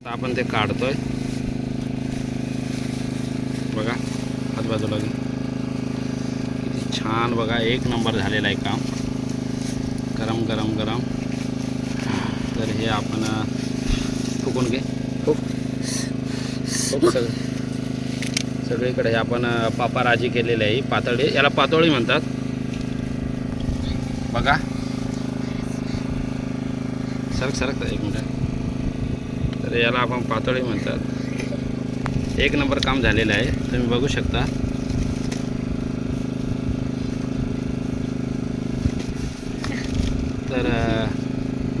आता आपण ते काढतोय. बघा आजूबाजूला. किती छान बघा एक नंबर झालेला आहे काम. गरम गरम गरम. तर हे आपण फुकून घे. फुक. सगळं. सगळीकडे हे आपण पापाराजी केलेली आहे. पातळी याला पातोळी म्हणतात. बघा. सरक सरक एक मिनिट. तर याला आपण पातळी म्हणतात. एक नंबर काम झालेलं आहे. तुम्ही बघू शकता. तर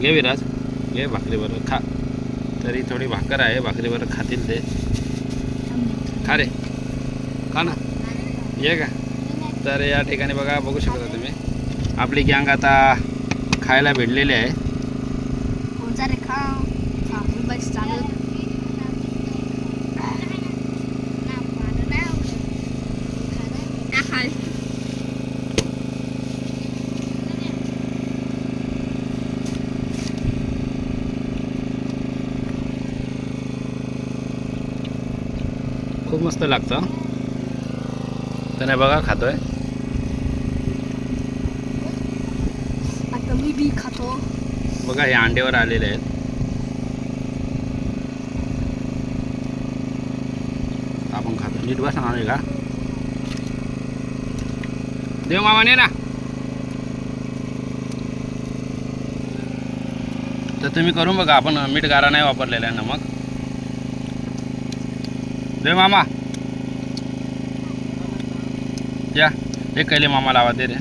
घे विराज. घे भाकरीबरोबर. खा. तरी थोडी भाकर आहे. भाकरीबरोबर खातील ते. खा रे. खा ना. ये का? तर या ठिकाणी बघा बघू शकता तुम्ही. आपली गँग आता खायला भेटलेली आहे. कोणचा रे खा हा मोबाईल चालू खूप मस्त लागतं त्याने बघा खातोय आता मी बी खातो बघा हे अंड्यावर आलेले आहेत आपण खातो नीट बस ना का? देव मामाने ना तर तुम्ही करून बघा आपण मीठ गारा नाही वापरलेला आहे मग. देव मामा. या हे कैले मामा लावा दे रे.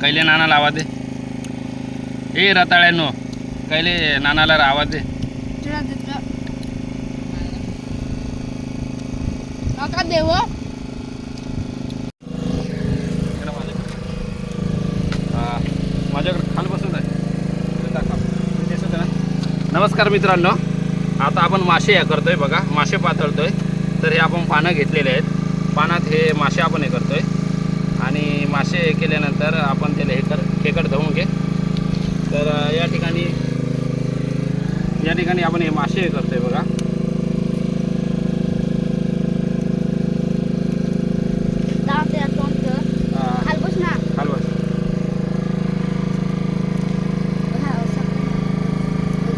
कैले नाना लावा दे. ए रताळ्यानो कैले नानाला रावा दे. तुला देव. माझ्याकडे. खाल बसून आहे नमस्कार मित्रांनो. आता आपण मासे हे करतोय बघा. मासे पातळतोय. तर हे आपण पानं घेतलेले आहेत. पानात हे मासे आपण हे करतोय. आणि मासे हे केल्यानंतर आपण त्याला हे कर खेकड धुवून घे. तर या ठिकाणी या ठिकाणी आपण हे मासे हे करतोय बघा दाव ते तोंड अ, खाल बस ना खाल बस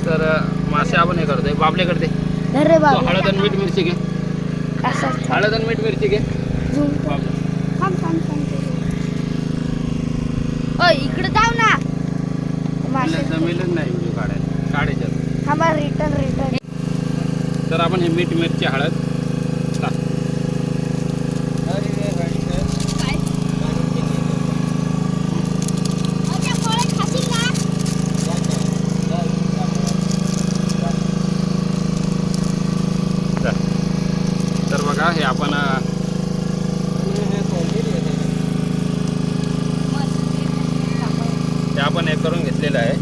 तर अ, आपण हे करतोय. बाबले करते. धर रे बाबा हळद आणि मीठ मिरची घे. असं हळद आणि मीठ मिरची घे. झूम. बाबले थांब थांब थांब. ओ इकडे जाऊ ना. मासे जमेलच नाही व्हिडिओ काढायला. काढायच्यात थांबा रिटर्न रिटर्न तर आपण हे मीठ मिरची हळद टाक. काय खाशील ना तर तर बघा हे आपण अ, हे आपण हे करून घेतलेलं आहे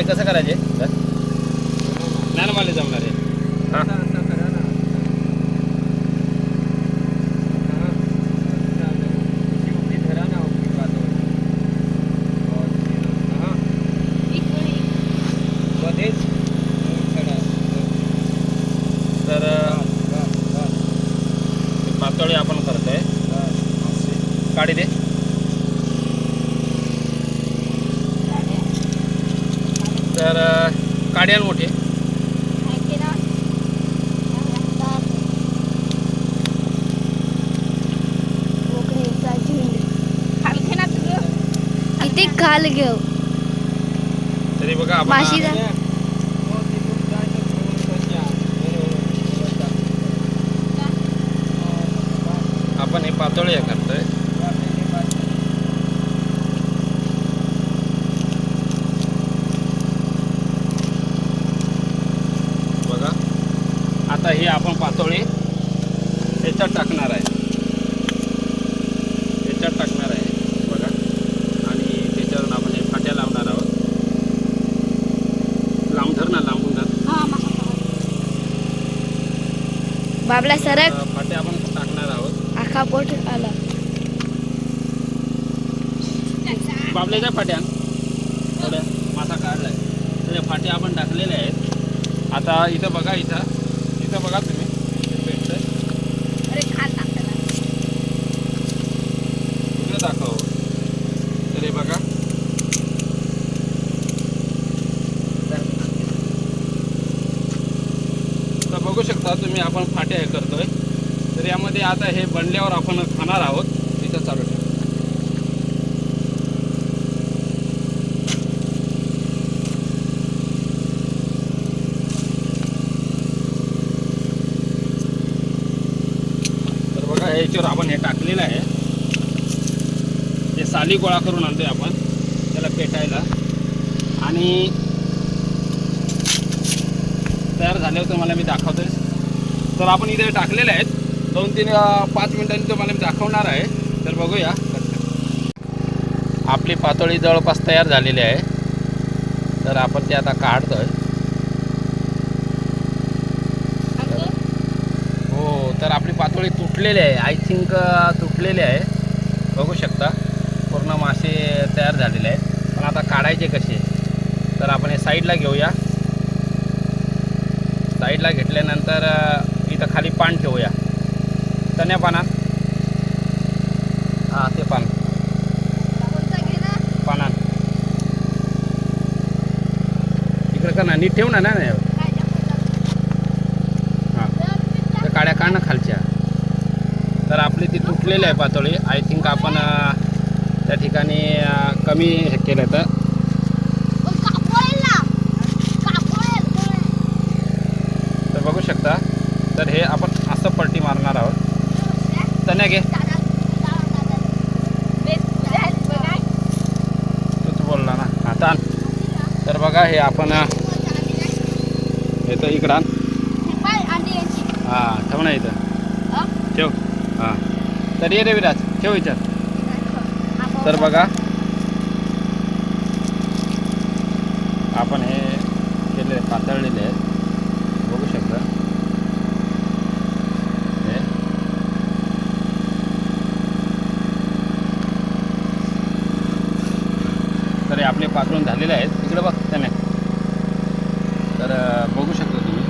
मामा हे कसं करायचे? तर नाही ना मला जमणार आहे. हां. तर पातळी आपण करतोय. काढी दे. तर अ, काढी आण मोठी. किती खाल घेऊ. तरी बघा आपण माशी अ, जा. आपण हे पातळी हे करतोय बघा आता पातोळी याच्यात टाकणार आहे. याच्यात टाकणार आहे. बघा. आणि त्याच्यावरून आपण हे फाट्या लावणार आहोत. लांब धर ना लांबून धर. बाबला सरक तर फाट्या आपण टाकणार आहोत. आखा पोट आला. बाबल्याच्या फाट्या. थोड्या काढलाय. तर त्या फाट्या आपण टाकलेल्या आहेत. आता इथं बघा इथं. इथं बघा तुम्ही हे भेटतंय अरे खाल टाकताना इकडे दाखव? तरी बघा. तर बघू शकता तुम्ही आपण फाट्या हे करतोय. तर यामध्ये आता हे बनल्यावर आपण खाणार आहोत. इथं चालू ठेवा तर बघा हे याच्यावर आपण हे टाकलेलं आहे. ते साली गोळा करून आणतोय आपण त्याला पेटायला. आणि तयार झाल्यावर तुम्हाला मी दाखवतोय. तर आपण इथे टाकलेले आहेत. दोन तीन पाच मिनिटांनी तुम्हाला मी दाखवणार आहे. तर बघूया. आपली पातोळी जवळपास तयार झालेली आहे. तर आपण ते आता काढतोय. हो तर आपली पातोळी तुटलेले आहे. आय थिंक तुटलेली आहे. बघू शकता. पूर्ण मासे तयार झालेले आहेत. पण आता काढायचे कसे? तर आपण हे साईडला घेऊया. साईडला घेतल्यानंतर इथं खाली पान ठेवूया. तण्या पानात हां ते पान. पानात इकडं का ना. नीट ठेव ना नाही. हां. त्या काड्या काढ ना तर आपली ती तुटलेली आहे पातळी. आय थिंक आपण त्या ठिकाणी कमी हे केलं तर. तर बघू शकता. तर हे आपण असं पलटी मारणार आहोत. तन्या घे. तूच बोलला ना. आता. तर बघा हे आपण येतं इकडं. हां ठेव ना इथं. ठेव. हां. तर ये रे विराज ठेव विचार. तर बघा. आपण हे केले पातळलेले आहेत. बघू शकता. हे. तर हे आपले पातळून झालेले आहेत. इकडे बघ त्याने. तर बघू शकता तुम्ही.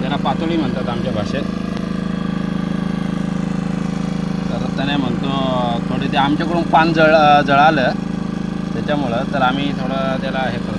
त्यांना पातळी म्हणतात आमच्या भाषेत. तर म्हणतो थोडे ते आमच्याकडून पान जळ जळालं. त्याच्यामुळं तर आम्ही थोडं त्याला हे करतो.